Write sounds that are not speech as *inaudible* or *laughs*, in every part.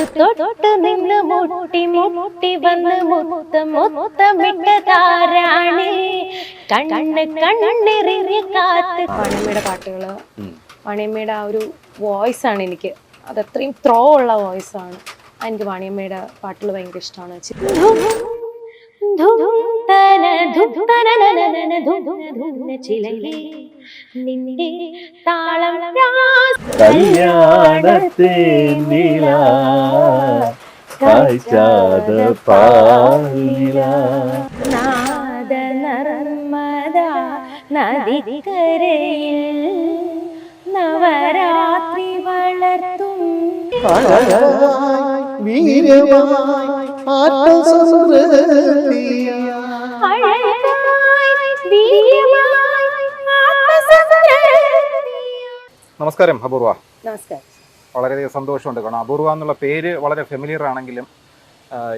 തൊട്ട് തൊട്ട് നിന്ന് മുട്ടി മുട്ടി വന്ന് മുത്തം മുത്തമിട്ടതാരാണ് കണ്ണ് കണ്ണെറിഞ്ഞ് കാത്ത്. വാണിയമ്മയുടെ പാട്ടുകൾ. പണിയമ്മയുടെ ആ ഒരു വോയിസ് ആണ് എനിക്ക്. അത് അത്രയും ത്രോ ഉള്ള വോയിസ് ആണ്. എനിക്ക് വാണിയമ്മയുടെ പാട്ടുകൾ ഭയങ്കര ഇഷ്ടമാണ്. നിന്റെ താളം കല്യാണത്തെ നില കാഴ്ചാത പാലില നാദ നർമ്മദ നദിക്കരയിൽ നവരാത്രി വളർത്തും വീര്യമായി നമസ്കാരം അപൂർവ. നമസ്കാരം. വളരെയധികം സന്തോഷമുണ്ട് കാരണം അപൂർവ എന്നുള്ള പേര് വളരെ ഫെമിലിയർ ആണെങ്കിലും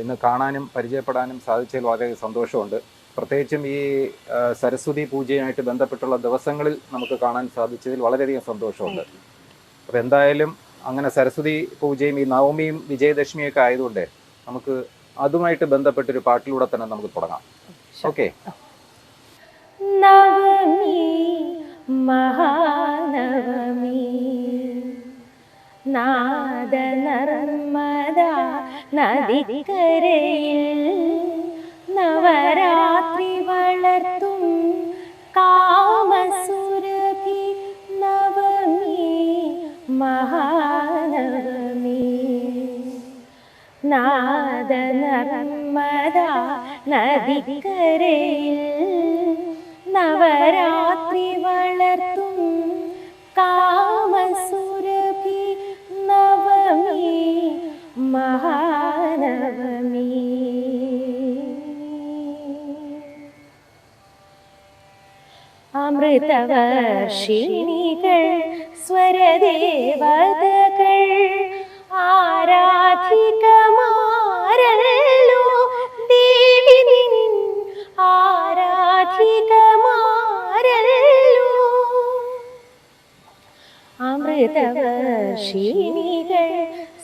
ഇന്ന് കാണാനും പരിചയപ്പെടാനും സാധിച്ചതിൽ വളരെ സന്തോഷമുണ്ട്. പ്രത്യേകിച്ചും ഈ സരസ്വതി പൂജയുമായിട്ട് ബന്ധപ്പെട്ടുള്ള ദിവസങ്ങളിൽ നമുക്ക് കാണാൻ സാധിച്ചതിൽ വളരെയധികം സന്തോഷമുണ്ട്. അപ്പോൾ എന്തായാലും അങ്ങനെ സരസ്വതി പൂജയും ഈ നവമിയും വിജയദശമിയൊക്കെ ആയതുകൊണ്ട് നമുക്ക് അതുമായിട്ട് ബന്ധപ്പെട്ടൊരു പാട്ടിലൂടെ തന്നെ നമുക്ക് തുടങ്ങാം. ഓക്കെ. നവമി മഹാനവമി. നാദ നർമ്മദ നദിക്കരയിൽ നവരാത്രി വളർത്തും കാമസുരഭി നവമി മഹാനവമി നാദ നർമ്മദ നദിക്കരയിൽ നവരാത്രി വളർത്തും കാമസുരഭി നവമി മഹാനവമി. അമൃതവർഷിണികൾ സ്വരദേവതകൾ ആരാധികമാരല്ലോ ദേവി നിൻ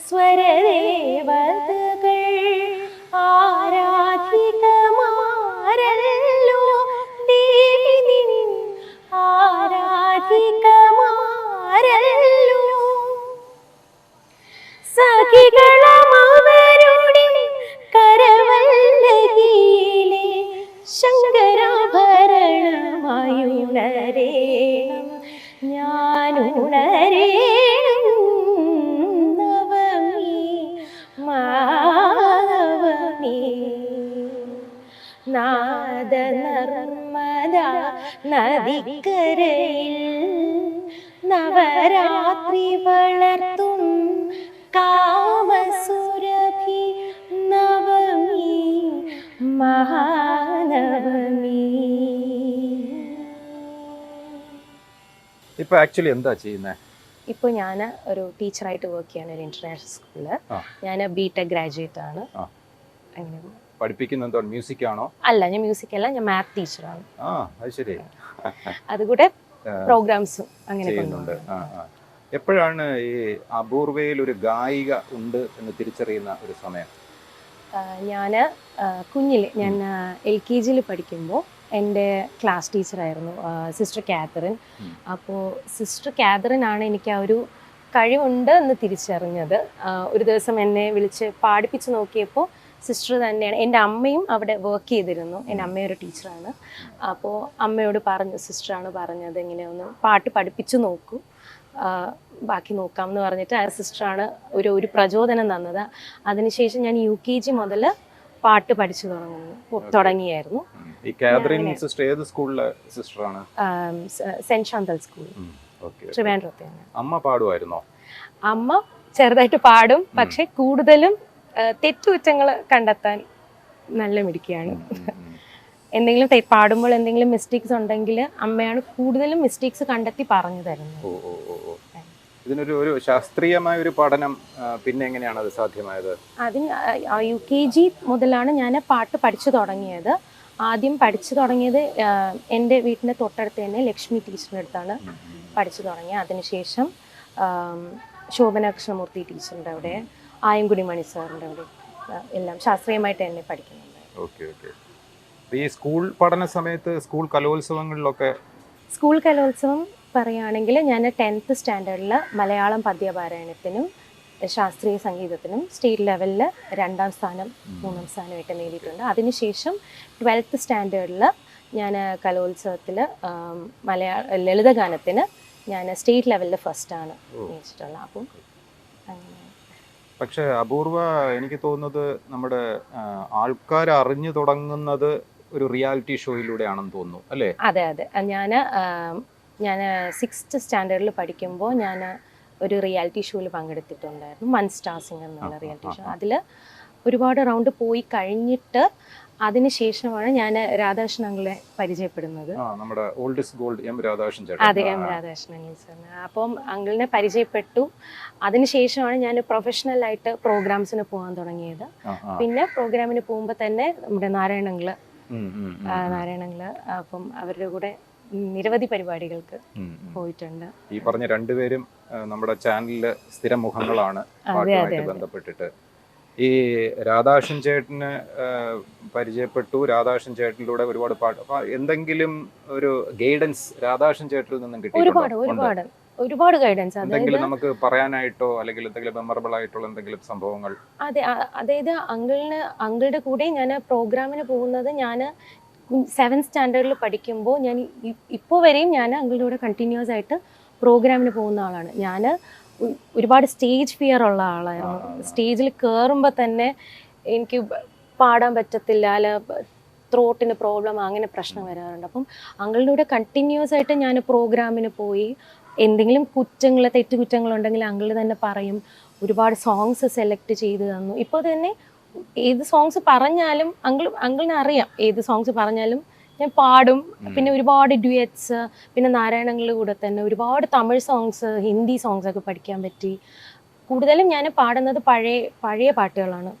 സ്വരദേവതകൾ ആരാധികമാരല്ലോ aquí. ഇപ്പൊ ആക്ച്വലി എന്താ ചെയ്യുന്നത് ഇപ്പോൾ ഞാൻ ഒരു ടീച്ചറായിട്ട് വർക്ക് ചെയ്യാണ് ഒരു ഇന്റർനാഷണൽ സ്കൂളിൽ ഞാൻ ബി ടെക് ഗ്രാജുവേറ്റ് ആണ്. പഠിപ്പിക്കുന്നത് അങ്ങനെ. മ്യൂസിക് ആണോ? അല്ല ഞാൻ മ്യൂസിക് അല്ല ഞാൻ മാത്ത് ടീച്ചറാണ് ആ അത് ശരി. അതുകൂടെ. പ്രോഗ്രാംസും അങ്ങനെ ചെയ്യുന്നുണ്ട്. എപ്പോഴാണ് ഈ അപൂർവയിൽ ഒരു ഗായിക ഉണ്ട് എന്ന് തിരിച്ചറിയുന്ന ഒരു സമയം? ഞാൻ കുഞ്ഞിൽ ഞാൻ എൽ കെ ജിയിൽ പഠിക്കുമ്പോൾ എന്റെ ക്ലാസ് ടീച്ചറായിരുന്നു സിസ്റ്റർ കാതറിൻ. അപ്പോൾ സിസ്റ്റർ കാതറിൻ ആണ് എനിക്ക് ആ ഒരു കഴിവുണ്ട് എന്ന് തിരിച്ചറിഞ്ഞത്. ഒരു ദിവസം എന്നെ വിളിച്ച് പാടിപ്പിച്ച് നോക്കിയപ്പോൾ സിസ്റ്റർ തന്നെയാണ് എന്റെ അമ്മയും അവിടെ വർക്ക് ചെയ്തിരുന്നു. എന്റെ അമ്മയൊരു ടീച്ചറാണ്. അപ്പോൾ അമ്മയോട് പറഞ്ഞു സിസ്റ്ററാണ് പറഞ്ഞത് ഇങ്ങനെ ഒന്ന് പാട്ട് പഠിപ്പിച്ചു നോക്കൂ. ബാക്കി നോക്കാം എന്ന് പറഞ്ഞിട്ട് ആ സിസ്റ്ററാണ് ഒരു ഒരു പ്രചോദനം തന്നത്. അതിനുശേഷം ഞാൻ യു കെ ജി മുതൽ പാട്ട് പഠിച്ചു തുടങ്ങുന്നു തുടങ്ങിയായിരുന്നു. ഈ കാതറിൻ സിസ്റ്റർ ഏത് സ്കൂളിലെ സിസ്റ്ററാണ് ആണ്? സെന്റ് ശാന്തൽ സ്കൂൾ ട്രിവാൻഡ്രത്തെയാണ്. അമ്മ പാടുമായിരുന്നോ? അമ്മ ചെറുതായിട്ട് പാടും പക്ഷെ കൂടുതലും തെറ്റുകുറ്റങ്ങൾ കണ്ടെത്താൻ നല്ല മിടുക്കിയാണ്. എന്തെങ്കിലും പാടുമ്പോൾ എന്തെങ്കിലും മിസ്റ്റേക്സ് ഉണ്ടെങ്കിൽ അമ്മയാണ് കൂടുതലും മിസ്റ്റേക്സ് കണ്ടെത്തി പറഞ്ഞു തരുന്നത്. ഇതിനൊരു ഒരു ശാസ്ത്രീയമായ ഒരു പഠനം പിന്നെ എങ്ങനെയാണ് അത് സാധ്യമായത്? അതിന് യു കെ ജി മുതലാണ് ഞാൻ പാട്ട് പഠിച്ചു തുടങ്ങിയത്. ആദ്യം പഠിച്ചു തുടങ്ങിയത് എന്റെ വീട്ടിന്റെ തൊട്ടടുത്ത് തന്നെ ലക്ഷ്മി ടീച്ചറിന്റെ അടുത്താണ് പഠിച്ചു തുടങ്ങിയത്. അതിനുശേഷം ശോഭന കൃഷ്ണമൂർത്തി ടീച്ചറിന്റെ അവിടെ ആയങ്കുടി മണി സാറിന്റെ അവിടെ എല്ലാം ശാസ്ത്രീയമായിട്ട് തന്നെ പഠിക്കുന്നുണ്ട്. Okay okay. ഈ സ്കൂൾ പഠന സമയത്ത് സ്കൂൾ കലോത്സവങ്ങളിലൊക്കെ സ്കൂൾ കലോത്സവം പറയുകയാണെങ്കിൽ ഞാൻ ടെൻത്ത് സ്റ്റാൻഡേർഡിൽ മലയാളം പദ്യപാരായണത്തിനും ശാസ്ത്രീയ സംഗീതത്തിനും സ്റ്റേറ്റ് ലെവലിൽ രണ്ടാം സ്ഥാനം മൂന്നാം സ്ഥാനമായിട്ട് നേടിയിട്ടുണ്ട്. അതിനുശേഷം ട്വൽത്ത് സ്റ്റാൻഡേർഡിൽ ഞാൻ കലോത്സവത്തിൽ മലയാള ലളിതഗാനത്തിന് ഞാൻ സ്റ്റേറ്റ് ലെവലിൽ ഫസ്റ്റ് ആണ് ജയിച്ചിട്ടുള്ളത് അപ്പം പക്ഷേ പക്ഷെ അപൂർവ എനിക്ക് തോന്നുന്നത് നമ്മുടെ ആൾക്കാർ അറിഞ്ഞു തുടങ്ങുന്നത് ഒരു റിയാലിറ്റി ഷോയിലൂടെയാണെന്ന് തോന്നുന്നു അല്ലേ? അതെ അതെ. ഞാൻ ഞാൻ സിക്സ്ത് സ്റ്റാൻഡേർഡിൽ പഠിക്കുമ്പോൾ ഞാൻ ഒരു റിയാലിറ്റി ഷോയിൽ പങ്കെടുത്തിട്ടുണ്ടായിരുന്നു. മൺ സ്റ്റാർ സിംഗർ എന്നുള്ള റിയാലിറ്റി ഷോ. അതിൽ ഒരുപാട് റൗണ്ട് പോയി കഴിഞ്ഞിട്ട് അതിനുശേഷമാണ് ഞാൻ രാധാകൃഷ്ണൻ അങ്കിളെ പരിചയപ്പെടുന്നത്. നമ്മുടെ ഓൾഡസ്റ്റ് ഗോൾഡ് എം രാധാകൃഷ്ണൻ അതെ എം രാധാകൃഷ്ണൻ അങ്കിൾ സാറിന് അപ്പം അങ്കിളിനെ പരിചയപ്പെട്ടു. അതിനുശേഷമാണ് ഞാൻ പ്രൊഫഷണൽ ആയിട്ട് പ്രോഗ്രാംസിന് പോകാൻ തുടങ്ങിയത്. പിന്നെ പ്രോഗ്രാമിന് പോകുമ്പോൾ തന്നെ നമ്മുടെ നാരായണങ്ങൾ നാരായണങ്ങൾ അപ്പം അവരുടെ കൂടെ നിരവധി പരിപാടികൾക്ക്. പോയിട്ടുണ്ട്. ഈ പറഞ്ഞ രണ്ടുപേരും നമ്മുടെ ചാനലിൽ സ്ഥിര മുഖങ്ങളാണ് പാട്ടുമായിട്ട് ബന്ധപ്പെട്ടിട്ട്. ഈ രാധാകൃഷ്ണൻ ചേട്ടന് പരിചയപ്പെട്ടു. രാധാകൃഷ്ണൻ ചേട്ടനിലൂടെ ഒരുപാട് പാട്ട്. എന്തെങ്കിലും ഒരു ഗൈഡൻസ് രാധാകൃഷ്ണൻ ചേട്ടനിൽ നിന്നും കിട്ടി ഒരുപാട് ഒരുപാട്. ഒരുപാട് ഗൈഡൻസ്. എന്തെങ്കിലും നമുക്ക് പറയാനായിട്ടോ അല്ലെങ്കിൽ എന്തെങ്കിലും മെമ്മറബിൾ ആയിട്ടുള്ള എന്തെങ്കിലും സംഭവങ്ങൾ? അതെ അതായത് അങ്കിളിന് അങ്കിളുടെ കൂടെ ഞാൻ പ്രോഗ്രാമിന് പോകുന്നത് ഞാൻ സെവൻത് സ്റ്റാൻഡേർഡിൽ പഠിക്കുമ്പോൾ ഞാൻ ഇപ്പോൾ വരെയും ഞാൻ അങ്കിളുടെ കൂടെ കണ്ടിന്യൂസ് ആയിട്ട് പ്രോഗ്രാമിന് പോകുന്ന ആളാണ്. ഞാൻ ഒരുപാട് സ്റ്റേജ് ഫിയർ ഉള്ള ആളായിരുന്നു. സ്റ്റേജിൽ കയറുമ്പോൾ തന്നെ എനിക്ക് പാടാൻ പറ്റത്തില്ല അല്ല ത്രോട്ടിന് പ്രോബ്ലം അങ്ങനെ പ്രശ്നം വരാറുണ്ട്. അപ്പം അങ്കിളുടെ കൂടെ കണ്ടിന്യൂസ് ആയിട്ട് ഞാൻ പ്രോഗ്രാമിന് പോയി. എന്തെങ്കിലും കുറ്റങ്ങൾ തെറ്റുകുറ്റങ്ങളുണ്ടെങ്കിൽ അങ്കിൾ തന്നെ പറയും. ഒരുപാട് സോങ്സ് സെലക്ട് ചെയ്ത് തന്നു. ഇപ്പോൾ തന്നെ ഏത് സോങ്സ് പറഞ്ഞാലും അങ്കിൾ അങ്കിളിനെ അറിയാം ഏത് സോങ്സ് പറഞ്ഞാലും. ഞാൻ പാടും. പിന്നെ ഒരുപാട് ഡ്യുവറ്റ്സ് പിന്നെ നാരായണങ്ങളുടെ കൂടെ തന്നെ ഒരുപാട് തമിഴ് സോങ്സ് ഹിന്ദി സോങ്സ് ഒക്കെ പഠിക്കാൻ പറ്റി. കൂടുതലും ഞാൻ പാടുന്നത് പഴയ പഴയ പാട്ടുകളാണ്.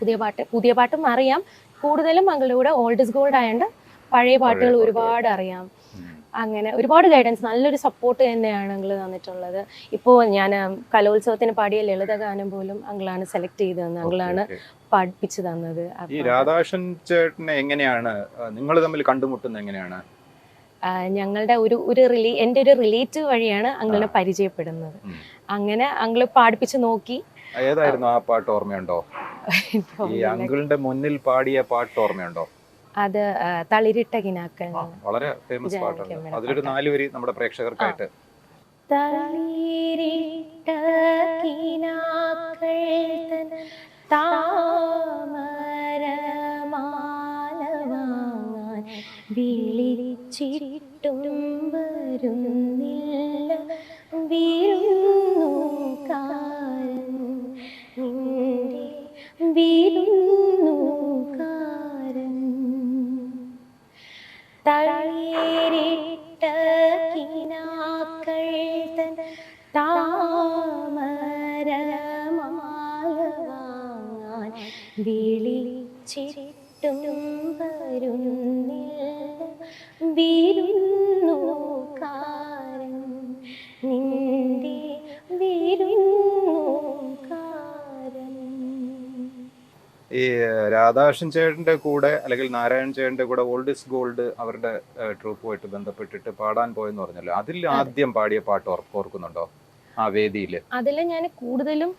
പുതിയ പാട്ട് പുതിയ പാട്ടും അറിയാം. കൂടുതലും മകളുടെ കൂടെ ഓൾഡ് ഇസ് ഗോൾഡ് ആയതുകൊണ്ട് പഴയ പാട്ടുകൾ. ഒരുപാട് അറിയാം. അങ്ങനെ ഒരുപാട് ഗൈഡൻസ് നല്ലൊരു സപ്പോർട്ട് തന്നെയാണ് അങ്കിൾ തന്നിട്ടുള്ളത്. ഇപ്പോൾ ഞാൻ കലോത്സവത്തിന് പാടിയ ലളിതഗാനം പോലും അങ്കിളാണ് സെലക്ട് ചെയ്ത് തന്നത് അങ്കിളാണ്. പഠിപ്പിച്ചു തന്നത്. ഈ രാധാകൃഷ്ണൻ ചേട്ടനെ എങ്ങനെയാണ് നിങ്ങൾ തമ്മിൽ കണ്ടുമുട്ടുന്നത് എങ്ങനെയാണ്? ഞങ്ങളുടെ ഒരു ഒരു റിലേ എന്റെ ഒരു റിലേറ്റീവ് വഴിയാണ് അങ്കിളിനെ പരിചയപ്പെടുന്നത്. അങ്ങനെ അങ്കിൾ പാടിപ്പിച്ച് നോക്കി. ഏതായിരുന്നു ആ പാട്ട് ഓർമ്മയുണ്ടോ? ഈ അങ്കിളിന്റെ മുന്നിൽ പാടിയ പാട്ട് ഓർമ്മയുണ്ടോ? അത് തളിരിട്ട കിനാക്കൾ. വളരെ ഫേമസ് പാട്ടാണ്. അതിലൊരു നാല് വരി നമ്മുടെ പ്രേക്ഷകർക്കായിട്ട്. തളിരിട്ട കിനാക്കൾ താമരമാല വാങ്ങാൻ വിളിച്ചിട്ടും രാധാകൃഷ്ണൻ ചേട്ടന്റെ കൂടെ അല്ലെങ്കിൽ നാരായണൻ ചേട്ടന്റെ കൂടെ ഓൾഡ് ഇസ് ഗോൾഡ് അവരുടെ ട്രൂപ്പുമായിട്ട് ബന്ധപ്പെട്ടിട്ട് പാടാൻ പോയെന്ന് പറഞ്ഞല്ലോ. അതിൽ ആദ്യം പാടിയ പാട്ട് ഓർ- ഓർക്കുന്നുണ്ടോ? ആ വേദിയിൽ അതിൽ ഞാൻ കൂടുതലും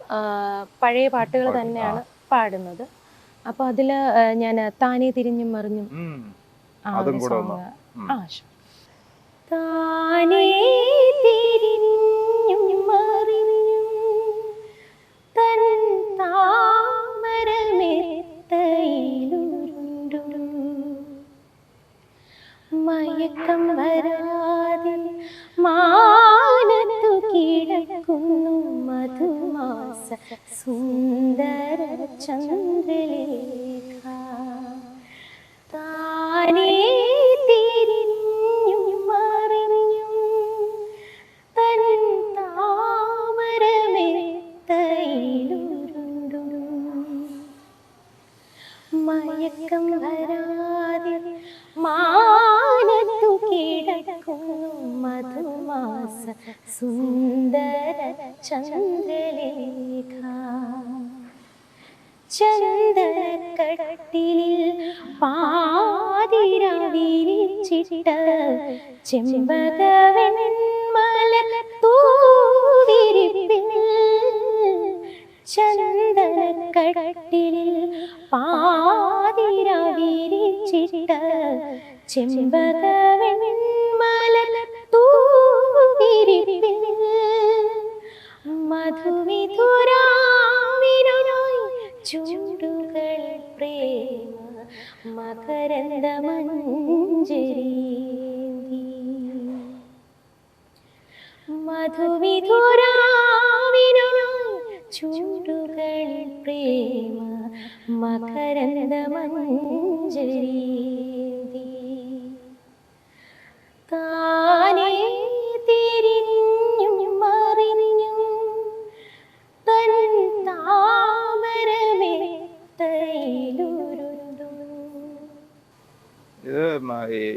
പഴയ പാട്ടുകൾ തന്നെയാണ് പാടുന്നത്. അപ്പൊ അതിൽ ഞാൻ താനേ തിരിഞ്ഞും മറിഞ്ഞും അതും കൂടെ. ആ താനേ തിരിഞ്ഞും മറിഞ്ഞും തൻ താമരമെത്തയിലുരുണ്ടും മയക്കം വരാതെ മാനത്തു കിടക്കുന്നു മധുമാസ സുന്ദര ചന്ദ്രലേഖ. താനേ തിരിഞ്ഞും ചെമ്പകവെൺമലർ തൂവിരിപ്പിൽ ചെമ്പകവെൺമലർ തൂവിരിപ്പിൽ മധുവിധുരാവിനായി ചൂടുകൾ പ്രേമ മകരന്ദ മധുവിധുരാവിനായി ചൂടുകൾ പ്രേമ മകരന്ദ മഞ്ജരി താനേ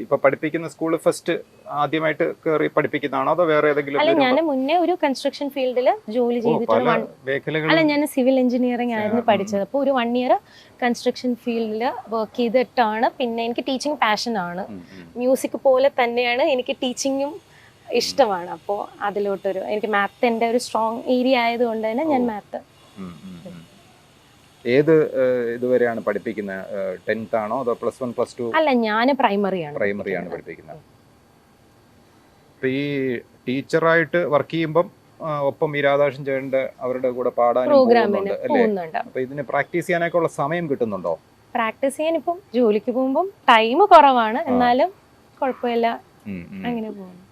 ഇപ്പൊ പഠിപ്പിക്കുന്ന സ്കൂൾ ഫസ്റ്റ് ആദ്യമായിട്ട് കയറി പഠിപ്പിക്കുന്നതാണോ അതോ വേറെ ഏതെങ്കിലും അല്ല ഞാൻ മുന്നേ ഒരു കൺസ്ട്രക്ഷൻ ഫീൽഡിൽ ജോലി ചെയ്തിട്ടുള്ള ചെയ്തിട്ടുണ്ട് അല്ല ഞാൻ സിവിൽ എഞ്ചിനീയറിംഗ് ആയിരുന്നു. പഠിച്ചത് അപ്പോൾ ഒരു വൺ ഇയർ കൺസ്ട്രക്ഷൻ ഫീൽഡിൽ വർക്ക് ചെയ്തിട്ടാണ് പിന്നെ എനിക്ക് ടീച്ചിങ് പാഷൻ ആണ്. മ്യൂസിക് പോലെ തന്നെയാണ് എനിക്ക് ടീച്ചിങ്ങും ഇഷ്ടമാണ് അപ്പോൾ അതിലോട്ടൊരു എനിക്ക് മാത്ത് എന്റെ ഒരു സ്ട്രോങ് ഏരിയ ആയതുകൊണ്ട് തന്നെ ഞാൻ. മാത്ത്. ഏത് ഇതുവരെയാണ് പഠിപ്പിക്കുന്നത്? ടെൻത്ത് ആണോ അതോ പ്ലസ് വൺ പ്ലസ് ടു അല്ല ഞാൻ പ്രൈമറിയാണ് പ്രൈമറി ആണ് പഠിപ്പിക്കുന്നത്. ഇപ്പൊ ഈ ടീച്ചറായിട്ട് വർക്ക് ചെയ്യുമ്പം ഒപ്പം ഈ രാധാകൃഷ്ണൻ ചേട്ടന്റെ അവരുടെ കൂടെ പാടാനും പ്രോഗ്രാമിന് പോകുന്നുണ്ട് അല്ലേ? അപ്പൊ ഇതിന് പ്രാക്ടീസ് ചെയ്യാനൊക്കെ ഉള്ള സമയം കിട്ടുന്നുണ്ടോ? പ്രാക്ടീസ് ചെയ്യാൻ ഇപ്പം ജോലിക്ക് പോകുമ്പം ടൈം കുറവാണ്. എന്നാലും കുഴപ്പമില്ല. അങ്ങനെ പോകുന്നു.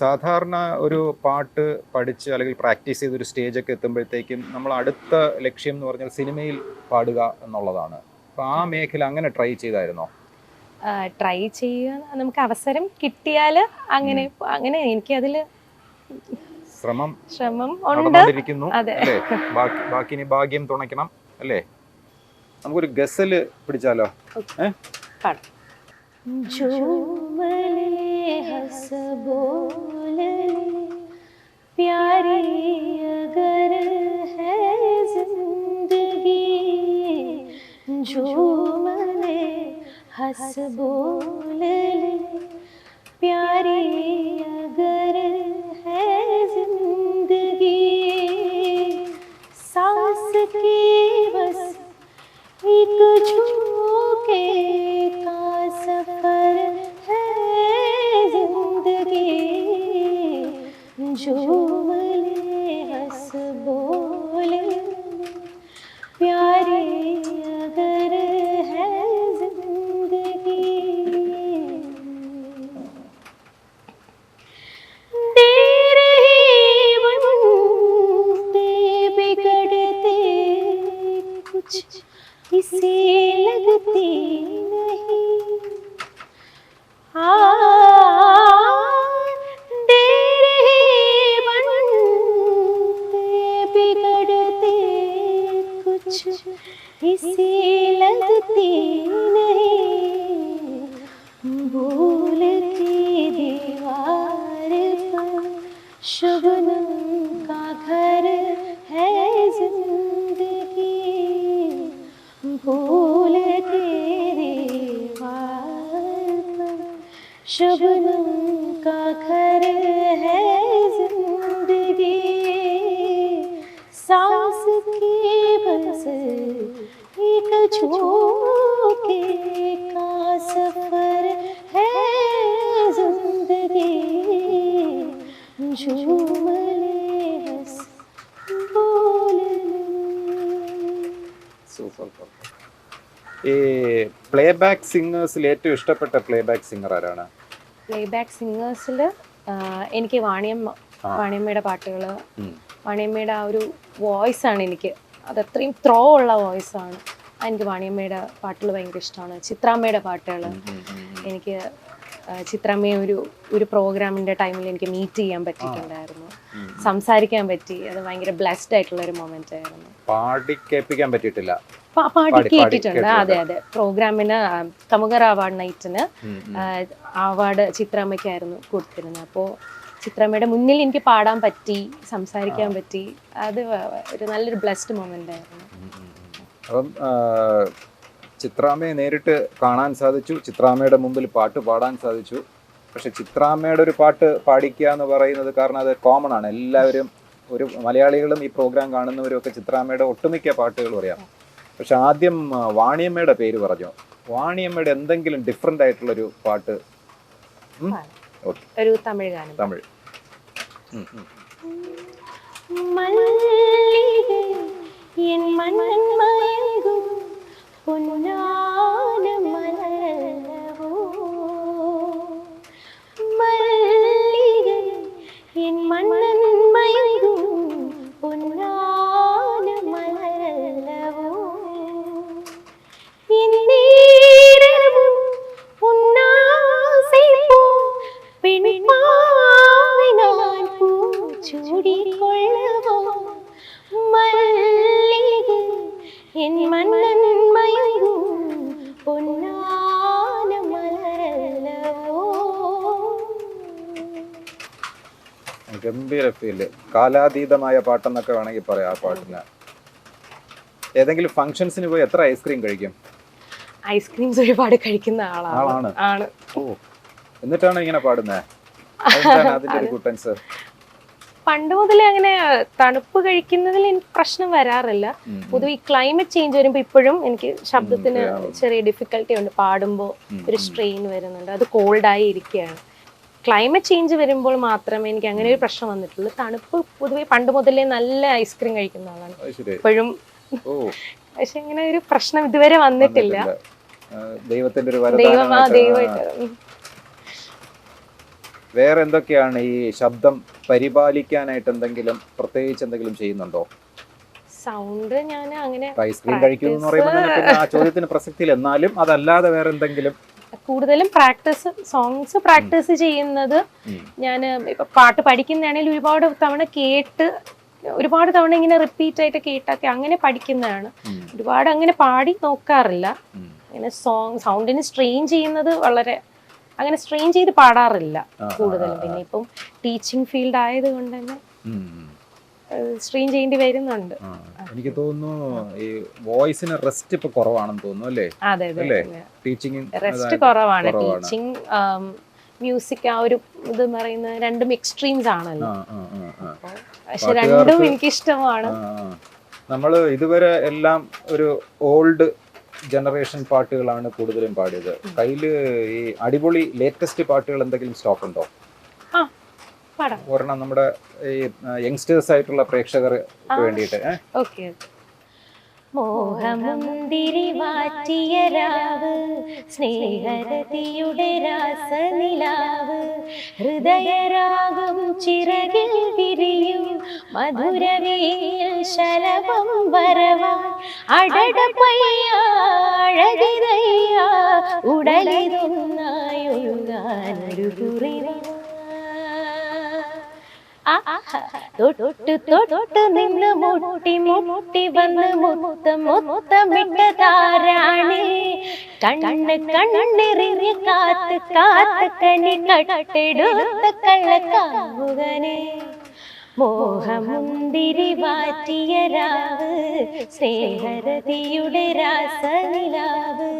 സാധാരണ ഒരു പാട്ട് പഠിച്ച് അല്ലെങ്കിൽ പ്രാക്ടീസ് ചെയ്ത് ഒരു സ്റ്റേജൊക്കെ എത്തുമ്പോഴത്തേക്കും നമ്മൾ അടുത്ത ലക്ഷ്യം എന്ന് പറഞ്ഞാൽ സിനിമയിൽ പാടുക എന്നുള്ളതാണ്. അപ്പോൾ ആ മേഖല അങ്ങനെ ട്രൈ ചെയ്തായിരുന്നോ? ട്രൈ ചെയ്യുക നമുക്ക് അവസരം കിട്ടിയാൽ അങ്ങനെ അങ്ങനെ എനിക്കതിൽ ശ്രമം ശ്രമം ഉണ്ട്. അല്ലേ? ബാക്കി ഇനി ഭാഗ്യം തുണയ്ക്കണം അല്ലേ? നമുക്കൊരു ഗസൽ പിടിച്ചാലോ? ഏ? हंस बोले प्यारी अगर है ज़िंदगी झूमले हंस बोले प्यारी अगर है ज़िंदगी, सांस की बस एक झोंके हंस बोले। प्यारी अगर है ज़िंदगी। कुछ इसे लगती नहीं। हाँ इसे लगती एक झोंके का सफर है जिंदगी झूमले हंस बोले സൂപ്പർ ഈ പ്ലേ ബാക്ക് സിംഗേഴ്സിൽ ഏറ്റവും ഇഷ്ടപ്പെട്ട പ്ലേ ബാക്ക് സിംഗർ ആരാണ് പ്ലേബാക്ക് സിംഗേഴ്സിൽ എനിക്ക് വാണിയമ്മ ആ. വാണിയമ്മയുടെ പാട്ടുകൾ ഉം. വാണിയമ്മയുടെ ആ ഒരു വോയിസ് ആണ് എനിക്ക് അത് അത്രയും ത്രോ ഉള്ള വോയിസ് ആണ് എനിക്ക് വാണിയമ്മയുടെ പാട്ടുകൾ ഭയങ്കര ഇഷ്ടമാണ് ചിത്രാമ്മയുടെ പാട്ടുകൾ എനിക്ക് ചിത്രാമ്മയെ ഒരു ഒരു പ്രോഗ്രാമിന്റെ ടൈമിൽ എനിക്ക് മീറ്റ് ചെയ്യാൻ പറ്റിയിട്ടുണ്ടായിരുന്നു. സംസാരിക്കാൻ പറ്റി. അത് ഭയങ്കര ബ്ലെസ്ഡ് ആയിട്ടുള്ള ഒരു മൊമെന്റ് ആയിരുന്നു. പാടി കേൾപ്പിക്കാൻ പറ്റിയിട്ടില്ല. പാട്ട് പാടി കേട്ടിട്ടുണ്ട്. അതെ അതെ. പ്രോഗ്രാമിന് കമുകർ അവാർഡ് നൈറ്റിന്. അവാർഡ് ചിത്രാമ്മയ്ക്കായിരുന്നു കൊടുത്തിരുന്നത്. അപ്പോൾ ചിത്രാമ്മയുടെ മുന്നിൽ എനിക്ക് പാടാൻ പറ്റി സംസാരിക്കാൻ പറ്റി. അത് ഒരു നല്ലൊരു ബ്ലെസ്ഡ് മൊമെന്റ് ആയിരുന്നു. അപ്പം ചിത്രാമ്മയെ നേരിട്ട് കാണാൻ സാധിച്ചു. ചിത്രാമ്മയുടെ മുമ്പിൽ പാട്ട് പാടാൻ സാധിച്ചു. പക്ഷെ ചിത്രാമ്മയുടെ ഒരു പാട്ട് പാടിക്കുക എന്ന് പറയുന്നത് കാരണം അത് കോമൺ ആണ്. എല്ലാവരും ഒരു മലയാളികളും ഈ പ്രോഗ്രാം കാണുന്നവരും ഒക്കെ ചിത്രാമ്മയുടെ ഒട്ടുമിക്ക പാട്ടുകൾ പറയാം പക്ഷെ ആദ്യം വാണിയമ്മയുടെ പേര് പറഞ്ഞു? വാണിയമ്മയുടെ എന്തെങ്കിലും ഡിഫറെന്റ് ആയിട്ടുള്ള ഒരു പാട്ട് ഒരു തമിഴ് ഗാനം. തമിഴ്. என் மன்னன் மயங்கும் பொன்னான ഗംഭീര റഫീൽ കാലാതീതമായ പാട്ടെന്നൊക്കെ വേണമെങ്കിൽ പറയാം ആ പാട്ടിന്. ഏതെങ്കിലും ഫംഗ്ഷൻസിന് പോയി എത്ര ഐസ്ക്രീം കഴിക്കും? ഐസ്ക്രീംസ് ഒരുപാട് കഴിക്കുന്ന ആളാണ്. ആണ്. ഓ. എന്നിട്ടാണ് ഇങ്ങനെ പാടുന്നത് *laughs* അതിന്റെ ഒരു കുട്ടൻസ് പണ്ട് മുതലേ അങ്ങനെ തണുപ്പ് കഴിക്കുന്നതിൽ എനിക്ക് പ്രശ്നം വരാറില്ല. പൊതുവെ ഈ ക്ലൈമറ്റ് ചേഞ്ച് വരുമ്പോൾ ഇപ്പോഴും എനിക്ക് ശബ്ദത്തിന് ചെറിയ ഡിഫിക്കൽട്ടി ഉണ്ട്. പാടുമ്പോൾ ഒരു സ്ട്രെയിൻ വരുന്നുണ്ട്. അത് കോൾഡായി ഇരിക്കുകയാണ്. ക്ലൈമറ്റ് ചേഞ്ച് വരുമ്പോൾ മാത്രമേ എനിക്ക് അങ്ങനെ ഒരു പ്രശ്നം വന്നിട്ടുള്ളൂ. തണുപ്പ് പൊതുവെ പണ്ട് മുതലേ നല്ല ഐസ്ക്രീം കഴിക്കുന്ന ആളാണ്. ഇപ്പോഴും പക്ഷെ ഇങ്ങനെ ഒരു പ്രശ്നം ഇതുവരെ വന്നിട്ടില്ല. ദൈവത്തിന്റെ ഒരു ദൈവം ആ വരദാനമായിട്ട്, വേറെ എന്തൊക്കെയാണ് ഈ ശബ്ദം പരിപാലിക്കാനായിട്ട് എന്തെങ്കിലും പ്രത്യേകിച്ച് എന്തെങ്കിലും ചെയ്യുന്നുണ്ടോ? സൗണ്ട് ഞാൻ അങ്ങനെ ഐസ്ക്രീം കഴിക്കുന്നു പറയുമ്പോൾ ആ ചോദ്യത്തിന് പ്രസക്തിയില്ല. എന്നാലും അതല്ലാതെ വേറെ എന്തെങ്കിലും കൂടുതലും പ്രാക്ടീസ് സോങ്സ് പ്രാക്ടീസ് ചെയ്യുന്നത് ഞാൻ ഇപ്പൊ പാട്ട് പഠിക്കുന്നതാണെങ്കിൽ ഒരുപാട് തവണ കേട്ട് ഒരുപാട് തവണ ഇങ്ങനെ റിപ്പീറ്റ് ആയിട്ട് കേട്ടൊക്കെ അങ്ങനെ പഠിക്കുന്നതാണ്. ഒരുപാട് അങ്ങനെ പാടി നോക്കാറില്ല. അങ്ങനെ സോങ് സൗണ്ടിന് സ്ട്രെയിൻ ചെയ്യുന്നത് വളരെ അങ്ങനെ സ്ട്രെയിൻ ചെയ്ത് പാടാറില്ല കൂടുതലും. പിന്നെ ഇപ്പം ടീച്ചിങ് ഫീൽഡ് ആയത് കൊണ്ട് തന്നെ സ്ട്രെയിൻ ചെയ്യേണ്ടി വരുന്നുണ്ട്. എനിക്ക് തോന്നുന്നു ഈ വോയിസിന് റെസ്റ്റ് ഇപ്പൊ കുറവാണെന്ന് തോന്നുന്നു അല്ലേ? അതെ അതെ അല്ലേ? ടീച്ചിങ് റെസ്റ്റ് കുറവാണ്. ടീച്ചിങ് മ്യൂസിക് ആ ഒരു ഇത് പറയുന്ന രണ്ടും എക്സ്ട്രീംസ് ആണല്ലോ. പക്ഷെ രണ്ടും എനിക്ക് ഇഷ്ടമാണ് നമ്മൾ ഇതുവരെ എല്ലാം ഒരു ഓൾഡ് ജനറേഷൻ പാട്ടുകളാണ് കൂടുതലും പാടിയത്. കയ്യിൽ ഈ അടിപൊളി ലേറ്റസ്റ്റ് പാട്ടുകൾ എന്തെങ്കിലും സ്റ്റോക്ക് ഉണ്ടോ? ഒരെണ്ണം നമ്മുടെ ഈ യങ്സ്റ്റേഴ്സ് ആയിട്ടുള്ള പ്രേക്ഷകർ വേണ്ടിയിട്ട്? ഓക്കെ മോഹമുന്തിരി വാറ്റിയ രാവ് സ്നേഹരതിയുടെ രാസനിലാവ് ഹൃദയരാഗം ചിറകിൽ വിരിയും മധുരവീൽ ശലഭം വരവാ അടട പയ്യാഴകിതയ്യ ഉടലിതൊന്നായൊഴുകാനൊരു കുറിവാ തൊട്ട് തൊട്ട് നിന്ന് മുട്ടി മുട്ടി വന്ന് മുത്തം മുത്തമിട്ടതാരാണ്? കണ്ണ് കണ്ണെറിഞ്ഞ് കാത്ത് കാത്ത് കനി കട്ടെടുത്ത കള്ളക്കാവുകനെ മോഹമുന്തിരി വാറ്റിയ രാവ് സ്നേഹരതിയുടെ രാസനിലാവ്.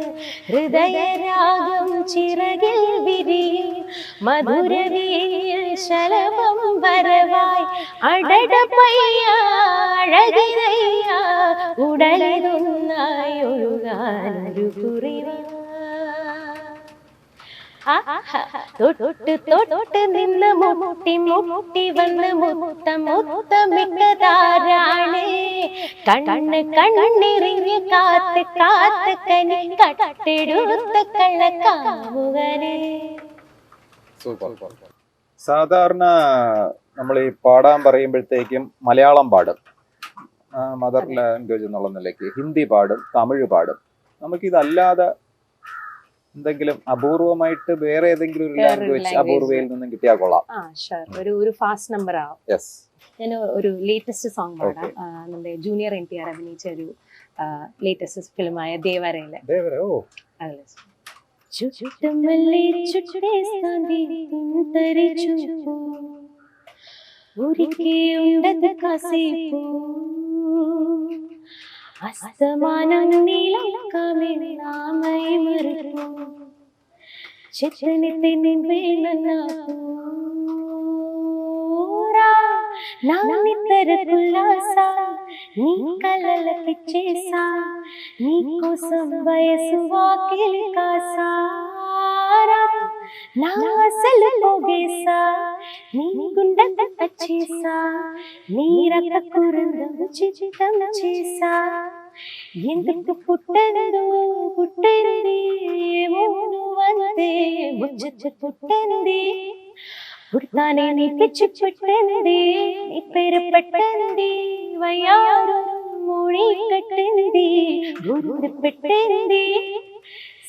ഹൃദയരാഗം ചിറകിൽ വിരിയും മധുരവീൽ ശലഭം വരവായി. അടട പയ്യാഴകിതയ്യ ഉടലിതൊന്നായി ഒഴുകാനൊരു കുറിവാ. തൊട്ട് തൊട്ട് നിന്ന് മുട്ടി മുട്ടി വന്ന് മുത്തം മുത്തമിട്ടതാരാണ്? കണ്ണ് കണ്ണിറിഞ്ഞ് കാത്ത് കാത്ത് കനി കട്ടെടുത്ത കള്ളക്കാമുകനെ. സാധാരണ നമ്മൾ ഈ പാടാൻ പറയുമ്പോഴത്തേക്കും മലയാളം പാടും. മദർ ലാംഗ്വേജ് എന്നുള്ള നിലയ്ക്ക് ഹിന്ദി പാടും തമിഴ് പാടും. നമുക്കിതല്ലാതെ എന്തെങ്കിലും അപൂർവമായിട്ട് വേറെ ഏതെങ്കിലും ഒരു ലാംഗ്വേജ് അപൂർവയിൽ നിന്നും കിട്ടിയാൽ കൊള്ളാം. ഒരു ഒരു ഫാസ്റ്റ് നമ്പർ ആവും. ഞാൻ ഒരു ലേറ്റസ്റ്റ് സോങ് പാടാം. നമ്മുടെ ജൂനിയർ എൻ ടി ആർ അഭിനയിച്ച ഒരു ലേറ്റസ്റ്റ് ഫിലിമായ ദേവരയിലെ. ചുട്ടുമല്ലി ചുട്ടേ സാന്തി തരിച്ചു ഉണ്ടത് അസ്തമാനം നീലക്കാമെന്നാമൈ മറുപ്പൂ చెత్తని నాని తెరకులాసా నీ కలలకిచ్చేసా నీ కోసం వయసు వాకిలి కాసారా నా అసలు పోగేసా నీ గుండె వచ్చేసా నీ రక కురుందం చిచితం చేసా. ఎందుకు పుట్టదు పుట్టింది ఏమో నువ్వంతే ముచ్చచ్చు పుట్టింది పుడతానే నీ పిచ్చి పుట్టింది నీ పేరు పెట్టింది వయ్యారు మూడి కట్టింది గుర్తు పెట్టింది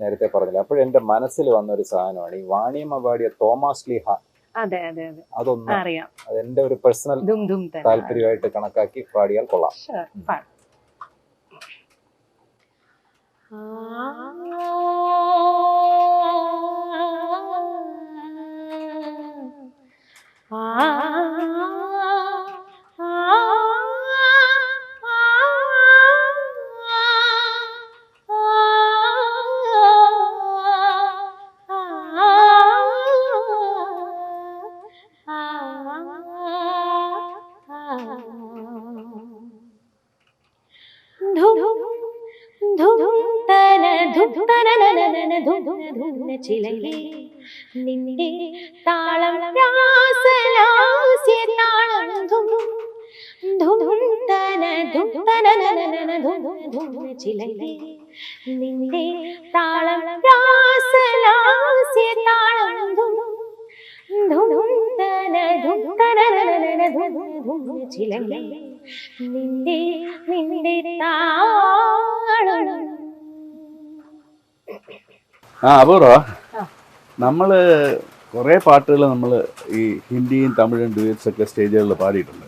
നേരത്തെ പറഞ്ഞില്ല അപ്പോഴെന്റെ മനസ്സിൽ വന്ന ഒരു സാധനമാണ് ഈ വാണിയമ്മ പാടിയ തോമസ് ലീഹ അതെ അതെ അതെ അതൊന്ന് അറിയാം അത് എന്റെ ഒരു പേഴ്സണൽ താല്പര്യമായിട്ട് കണക്കാക്കി പാടിയാൽ കൊള്ളാം Sure, താളം രാസലാസ്യ താളം ധും ധും തന ധും തന നന ധും ധും ചിലകേ നിന്റെ താളം രാസലാസ്യ താളം ധും ധും തന ധും തന നന ധും ധും ചിലകേ നിന്റെ നിന്റെ താളം. ആ അപൂർവ നമ്മൾ കുറേ പാട്ടുകൾ നമ്മൾ ഈ ഹിന്ദിയും തമിഴും ഡ്യൂറ്റ്സ് ഒക്കെ സ്റ്റേജുകളിൽ പാടിയിട്ടുണ്ട്.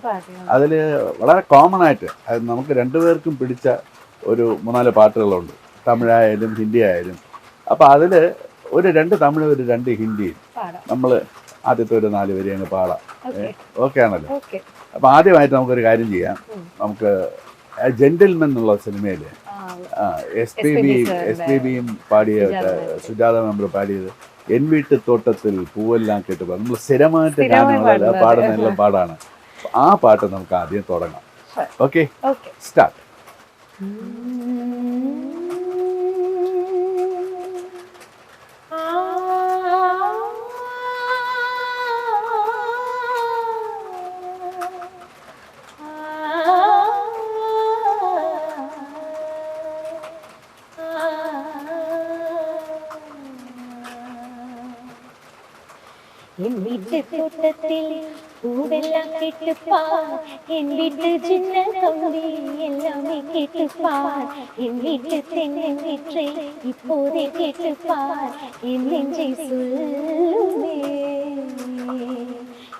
അതിൽ വളരെ കോമൺ ആയിട്ട് അത് നമുക്ക് രണ്ടുപേർക്കും പിടിച്ച ഒരു മൂന്നാൽ പാട്ടുകളുണ്ട്. തമിഴായാലും ഹിന്ദി ആയാലും അപ്പോൾ അതിൽ ഒരു രണ്ട് തമിഴ് ഒരു രണ്ട് ഹിന്ദിയും നമ്മൾ ആദ്യത്തെ ഒരു നാല് വരി അങ്ങ് പാടാം. ഓക്കെ. ആണല്ലോ? അപ്പം അപ്പോൾ ആദ്യമായിട്ട് നമുക്കൊരു കാര്യം ചെയ്യാം. നമുക്ക് ജെന്റിൽമെൻ എന്നുള്ള സിനിമയിൽ S P B S P ബിയും പാടിയ. സുജാത മെമ്പർ പാടിയത് എൻ വീട്ട് തോട്ടത്തിൽ പൂവെല്ലാം കേട്ട് നമ്മൾ സ്ഥിരമായിട്ട് ഗാനങ്ങളല്ല പാടുന്നത്. പാടാണ്. ആ പാട്ട് നമുക്ക് ആദ്യം തുടങ്ങാം. ഓക്കെ സ്റ്റാർട്ട് പൂക്കൂട്ടത്തിൽ പൂവെല്ലാം കിട്ടുപ്പാൻ എൻ വീട്ട് ചിന്ന കമ്പി എല്ലാമേ കിട്ടുപ്പാൻ എൻ വീട്ട് തെന്നെ വീട്ടേ ഇപ്പോഴേ കിട്ടുപ്പാൻ എന്നെ ജയിസുള്ളേ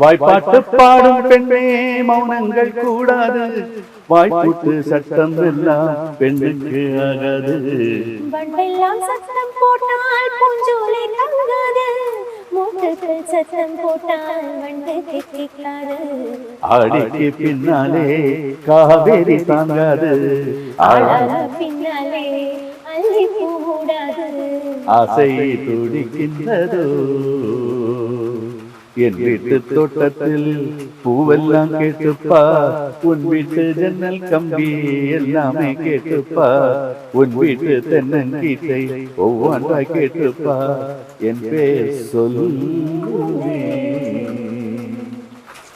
வாய்ப்பாட்டு பாடும் பெண்ணே மௌனங்கள் கூடாது. வாய்ப்பூட்டு சட்டம் எல்லாம் பெண்ணுக்கு ஆகாது பண்டெல்லாம் சத்தம் போட்டால் பூஞ்சோலை தங்காது. மூட்டுக்கள் சத்தம் போட்டால் வண்டு கேட்காது. ஆடிக்கு பின்னாலே காவேரி தாங்காது. ஆளால பின்னாலே அள்ளி பூடாது ஆசை துடிக்கின்றதோ? என் வீட்டு தோட்டத்தில் பூவெல்லாம் கேட்டுப்பா உன் வீட்டு ஜன்னல் கம்பி எல்லாமே கேட்டுப்பா உன் வீட்டு தென்னங்கீட்டை ஒவ்வொன்றாய் கேட்டுப்பா என் பேர் சொல்லுவே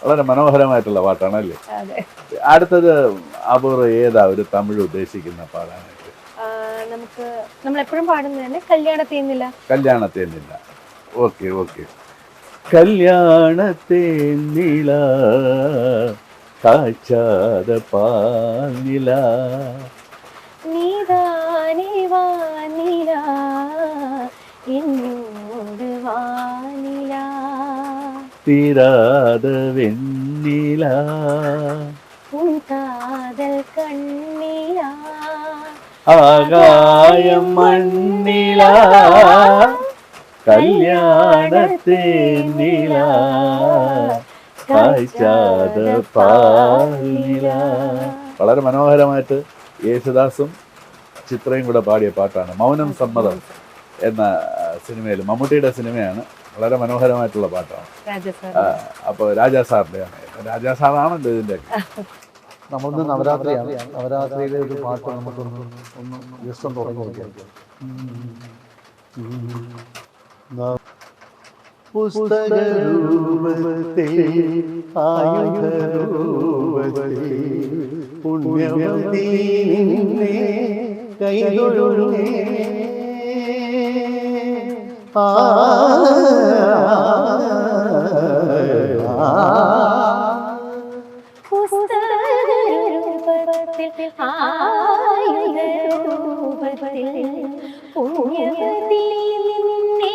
വളരെ മനോഹരമായിട്ടുള്ള പാട്ടാണ് അല്ലേ അതെ അടുത്തത് അപൂർവ ഏതാ ഒരു തമിഴ് ഉദ്ദേശിക്കുന്ന പാടാനായിട്ട് ആ, നമുക്ക് നമ്മൾ എപ്പോഴും പാടുന്നത് തന്നെ കല്യാണത്തേന്നില്ല കല്യാണത്തേന്നില്ല ഓക്കെ ഓക്കെ கல்யாணத்தேன் நிலா காய்ச்சாத பால் நிலா. நீதானே வானிலா என்னோடு வானிலா. தீராத வெண்ணிலா. உன் காதல் கண்ணிலா. ஆகாயம் மண்ணிலா. കാഴ്ചാത പാലില വളരെ മനോഹരമായിട്ട് യേശുദാസും ചിത്രയും കൂടെ പാടിയ പാട്ടാണ്. മൗനം സമ്മതം എന്ന സിനിമയിൽ മമ്മൂട്ടിയുടെ സിനിമയാണ് വളരെ മനോഹരമായിട്ടുള്ള പാട്ടാണ്. അപ്പോൾ രാജാ സാറിന്റെയാണ് രാജാ സാറാണല്ലോ ഇതിന്റെ നമ്മളിന്ന് നവരാത്രിയാണ്. നവരാത്രിയിലെ ഒരു പാട്ട് നമുക്കൊന്ന് ഒന്ന് ജസ്റ്റ് ഒന്ന് തുടങ്ങി നോക്കിയാൽ പുസ്തകരൂപത്തെ ആയുധരൂപത്തെ പുണ്യവതി കൈതൊഴുന്നേ ആ ആയുധരൂപത്തിൽ പുണ്യവതി നിന്നെ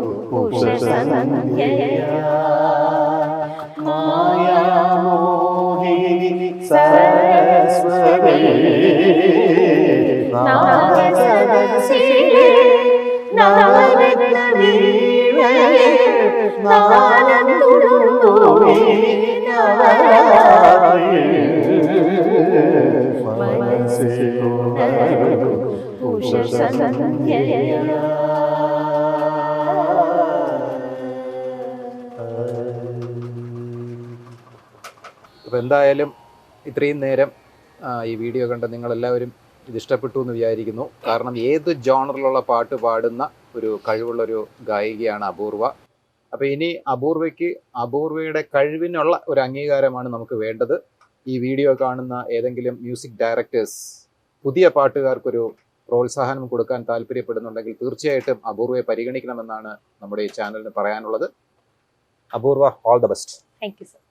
不是神爷呀，我呀我已在水里，哪里在哪里，哪里在哪里，哪里在哪里，哪里在哪里，万岁不是神爷呀。അപ്പോൾ എന്തായാലും ഇത്രയും നേരം ഈ വീഡിയോ കണ്ട നിങ്ങളെല്ലാവരും ഇത് ഇഷ്ടപ്പെട്ടു എന്ന് വിചാരിക്കുന്നു. കാരണം ഏത് ജോണറിലുള്ള പാട്ട് പാടുന്ന ഒരു കഴിവുള്ള ഒരു ഗായികയാണ് അപൂർവ. അപ്പോൾ ഇനി അപൂർവയ്ക്ക് അപൂർവയുടെ കഴിവിനുള്ള ഒരു അംഗീകാരമാണ് നമുക്ക് വേണ്ടത്. ഈ വീഡിയോ കാണുന്ന ഏതെങ്കിലും മ്യൂസിക് ഡയറക്ടേഴ്സ് പുതിയ പാട്ടുകാർക്കൊരു പ്രോത്സാഹനം കൊടുക്കാൻ താല്പര്യപ്പെടുന്നുണ്ടെങ്കിൽ തീർച്ചയായിട്ടും അപൂർവയെ പരിഗണിക്കണമെന്നാണ് നമ്മുടെ ഈ ചാനലിന് പറയാനുള്ളത്. Apoorva all the best thank you sir